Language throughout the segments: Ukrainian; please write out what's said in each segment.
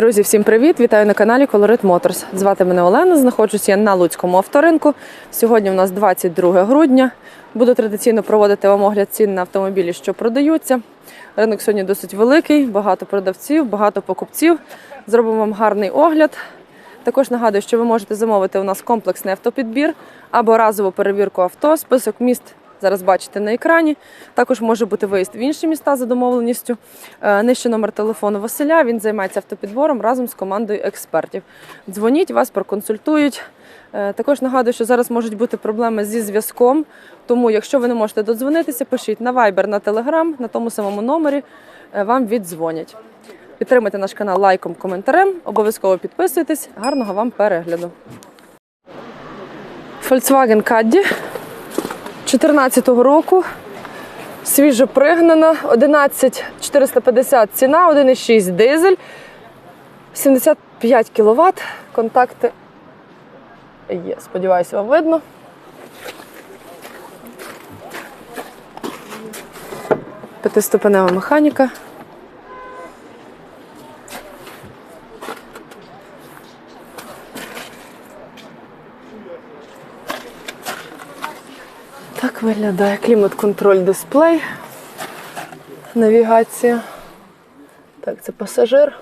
Друзі, всім привіт! Вітаю на каналі Colorit Motors. Звати мене Олена. Знаходжусь я на Луцькому авторинку. Сьогодні у нас 22 грудня. Буду традиційно проводити вам огляд цін на автомобілі, що продаються. Ринок сьогодні досить великий, багато продавців, багато покупців. Зробимо вам гарний огляд. Також нагадую, що ви можете замовити у нас комплексний автопідбір або разову перевірку авто. Список міст зараз бачите на екрані. Також може бути виїзд в інші міста за домовленістю. Е, Нижче номер телефону Василя. Він займається автопідбором разом з командою експертів. Дзвоніть, вас проконсультують. Е, Також нагадую, що зараз можуть бути проблеми зі зв'язком. Тому, якщо ви не можете додзвонитися, пишіть на Viber, на Telegram, на тому самому номері е, вам віддзвонять. Підтримайте наш канал лайком, коментарем. Обов'язково підписуйтесь. Гарного вам перегляду. Volkswagen Caddy 2014 року. Свіжо пригнана, 11450 ціна, 1,6 дизель, 75 кВт. Контакти є. Сподіваюся, вам видно. П'ятиступенева механіка. Так виглядає клімат-контроль дисплей. Навігація. Так, це пасажир.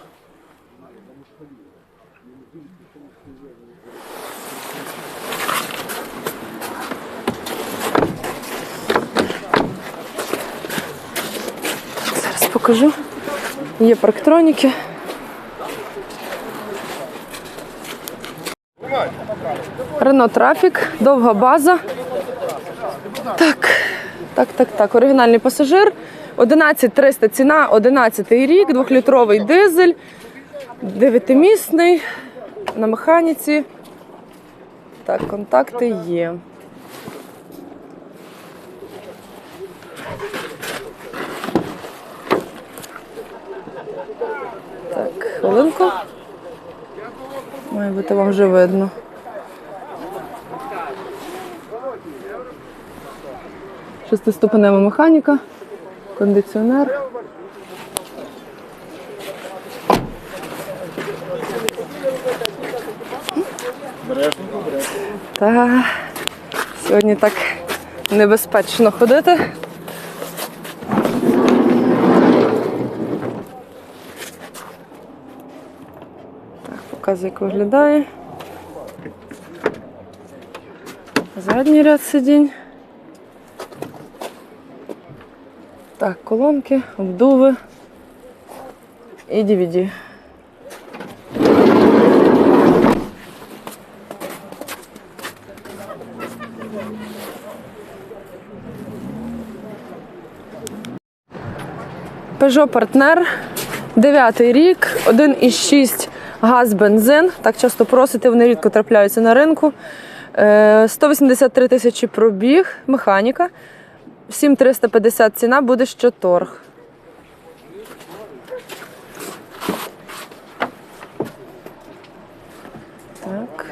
Зараз покажу. Є парктроніки. Рено Трафік, довга база. Так, так, так, так. Оригінальний пасажир. 11300 ціна, 11 рік, двохлітровий дизель, дев'ятимісний на механіці. Так, контакти є. Так, хвилинку. Має бути вам вже видно. Шестиступенева механіка, кондиціонер. Та сьогодні так небезпечно ходити. Так, показую, як виглядає. Задній ряд сидінь. Так, колонки, обдуви і DVD. Peugeot Partner, 9 рік, 1,6 газ бензин. Так часто просите, вони рідко трапляються на ринку. Е, 183 тисячі пробіг, механіка. 7350 ціна буде що торг. Так.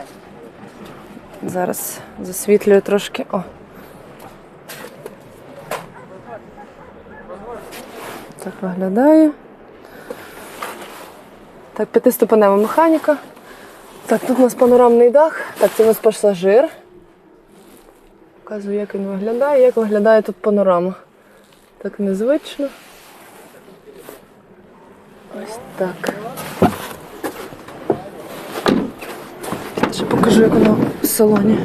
Зараз засвітлюю трошки. О. Так виглядає. Так, п'ятиступенева механіка. Так, тут у нас панорамний дах. Так, це у нас пасажир. Показую, як він виглядає, як виглядає тут панорама. Так незвично. Ось так. Ще покажу, як воно в салоні.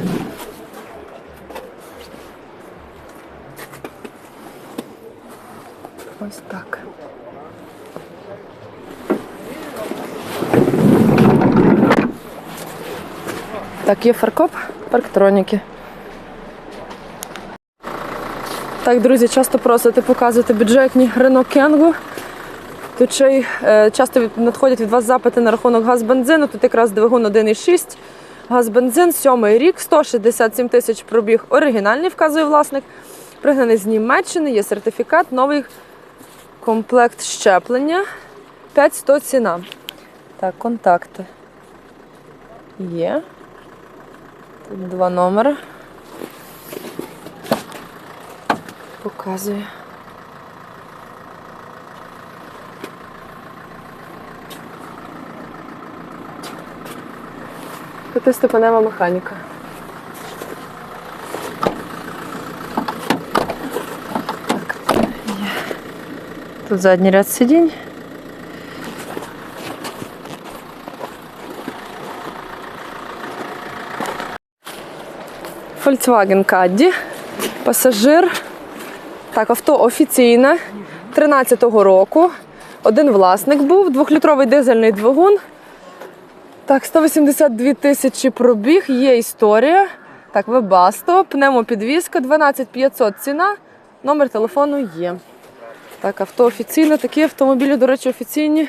Ось так. Так, є фаркоп, парктроніки. Так, друзі, часто просите показувати бюджетні Renault Kangoo. Тут ще й е, часто надходять від вас запити на рахунок газ-бензину. Тут якраз двигун 1,6. Газ-бензин, сьомий рік, 167 тисяч пробіг. Оригінальний вказує власник. Пригнаний з Німеччини, є сертифікат, новий комплект щеплення. 5100 ціна. Так, контакти. Є. Тут два номери. Показує. П'ятиступенева механіка. Так, є. Тут задній ряд сидінь. Volkswagen Caddy. Пасажир. Так, авто офіційне 13-го року. Один власник був, двохлітровий дизельний двигун. Так, 182 тисячі пробіг, є історія. Так, вебасто, пневмопідвізка, 12500 ціна, номер телефону є. Так, авто офіційне. Такі автомобілі, до речі, офіційні.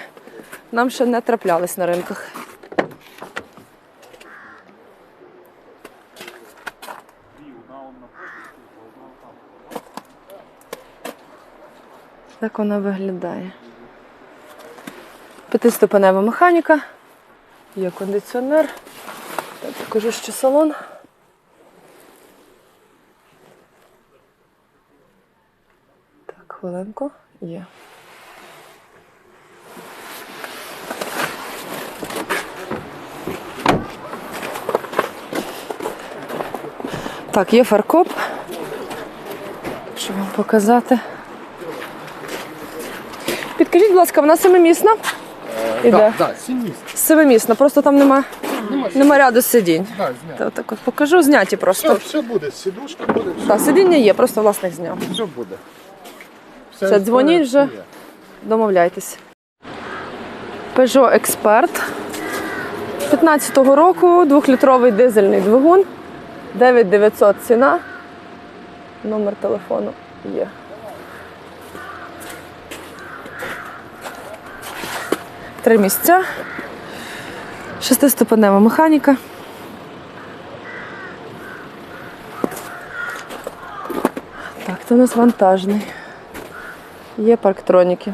Нам ще не траплялись на ринках. Так вона виглядає. П'ятиступенева механіка. Є кондиціонер. Так, покажу ще салон. Так, хвилинку. Є. Так, є фаркоп. Щоб вам показати. Підкажіть, будь ласка, вона семимісна? Іде. Так, так, сім. Семимісна, просто там нема, нема ряду сидінь. Так, зняв. Та, так от покажу, зняті просто. Все, все буде, сідушки буде, все, Так, сидіння є, просто власник зняв. все буде. Все, дзвоніть вже. є. Домовляйтесь. Peugeot Expert 15-го року, двохлітровий дизельний двигун, 9900 ціна. Номер телефону є. Три місця. Шестиступенева механіка. Так, це у нас вантажний. Є парктроніки.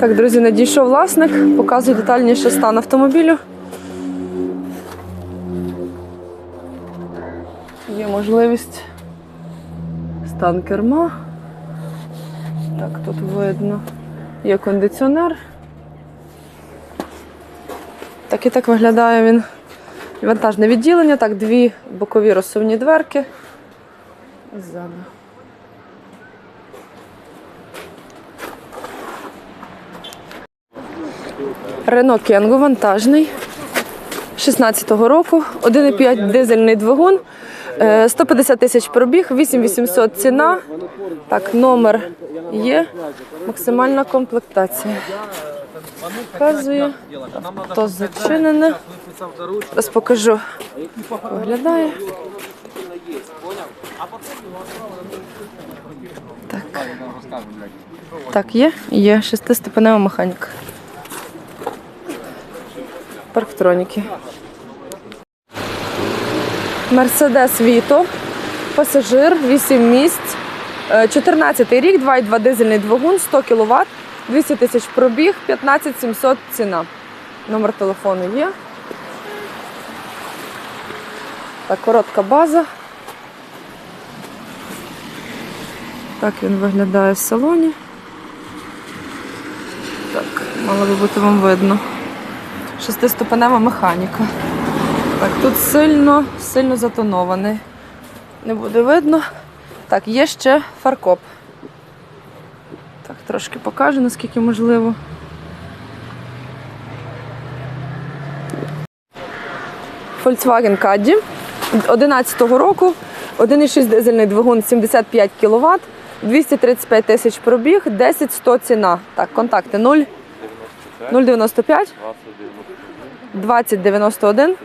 Так, друзі, надійшов власник. Показую детальніше стан автомобілю. Є можливість стан керма. Так, тут видно. Є кондиціонер. Так і так виглядає він. Вантажне відділення, так, дві бокові розсувні дверки. Ззаду. Рено Кенго вантажний 16-го року, 1,5 дизельний двигун, 150 тисяч пробіг, 8800 ціна. Так, номер є, максимальна комплектація. Показує, авто зачинене. Зараз покажу. Виглядає. Так. Так, є? Є. Шестиступенева механіка. Парктроніки. Мерседес Віто. Пасажир, 8 місць. 14 рік, 2,2 дизельний двигун, 100 кВт, 200 тисяч пробіг, 15 700 ціна. Номер телефону є. Так, коротка база. Так він виглядає в салоні. Так, мало би бути вам видно. Шестиступенева механіка. Так, тут сильно, сильно затонований. Не буде видно. Так, є ще фаркоп. Так, трошки покажу, наскільки можливо. Volkswagen Caddy 11-го року, 1,6 дизельний двигун 75 кВт, 235 тисяч пробіг, 10 100 ціна. Так, контакти 0 095 2091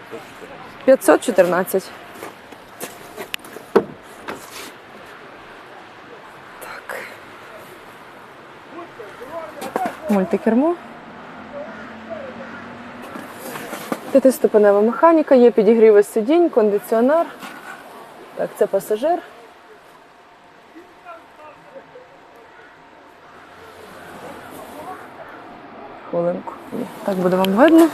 514. Так. Мультикермо. П'ятиступенева механіка, є підігріви сидінь, кондиціонер. Так, це пасажир. Хвилинку. Так буде вам видно.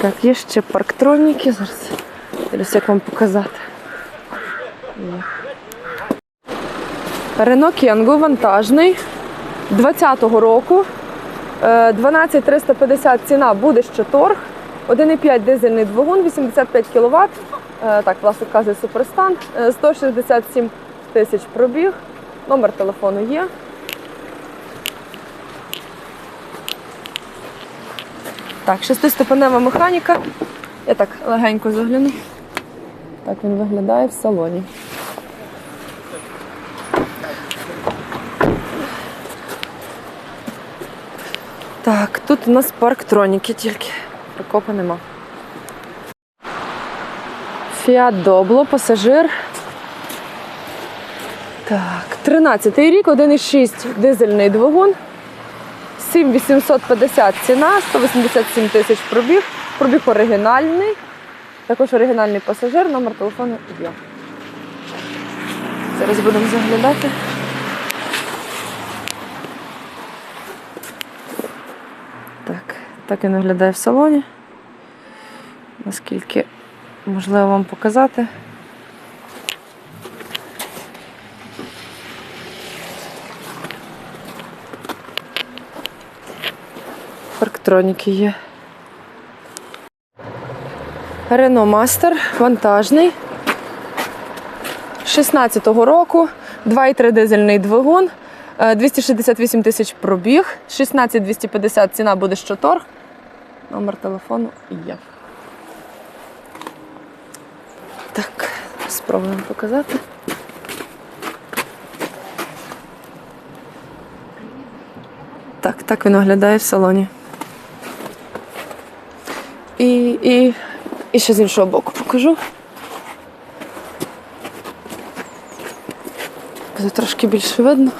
Так, є ще парктроніки. Зараз дивлюсь, як вам показати. Рено Кенго вантажний 20-го року. Е, 12350 ціна буде ще торг. 1,5 дизельний двигун, 85 кВт. Так, власне вказує суперстан. Е, 167 тисяч пробіг. Номер телефону є. Так, шестиступенева механіка. Я так легенько загляну. Так він виглядає в салоні. Так, тут у нас парктроніки тільки. Прикопа нема. Фіат Добло, пасажир. Так, 13-й рік, 1,6 дизельний двигун. 7850 ціна, 187 тисяч пробіг. Пробіг оригінальний. Також оригінальний пасажир, номер телефону є. Зараз будемо заглядати. Так, так він виглядає в салоні. Наскільки можливо вам показати. Парктроніки є. Рено Мастер вантажний. 16-го року, 2,3 дизельний двигун, е, 268 тисяч пробіг, 16 250 ціна буде щоторг. Номер телефону є. Так, спробуємо показати. Так, так він виглядає в салоні. І, і, ще з іншого боку покажу. Буде трошки більше видно.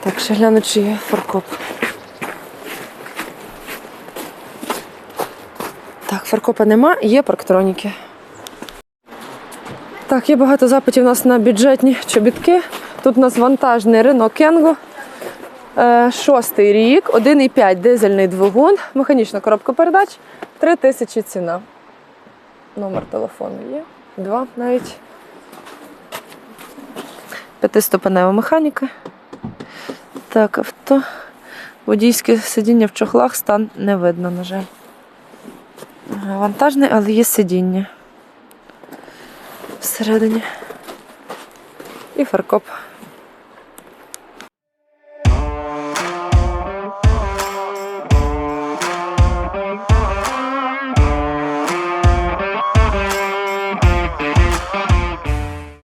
Так, ще гляну, чи є фаркоп. Так, фаркопа нема, є парктроніки. Так, є багато запитів у нас на бюджетні чобітки. Тут у нас вантажний Renault Kengo. Е, Шостий рік, 1,5 дизельний двигун, механічна коробка передач, 3 тисячі ціна. Номер телефону є. Два навіть. П'ятиступенева механіка. Так, авто. Водійське сидіння в чохлах, стан не видно, на жаль. Ага, Вантажний, але є сидіння. Всередині. І фаркоп.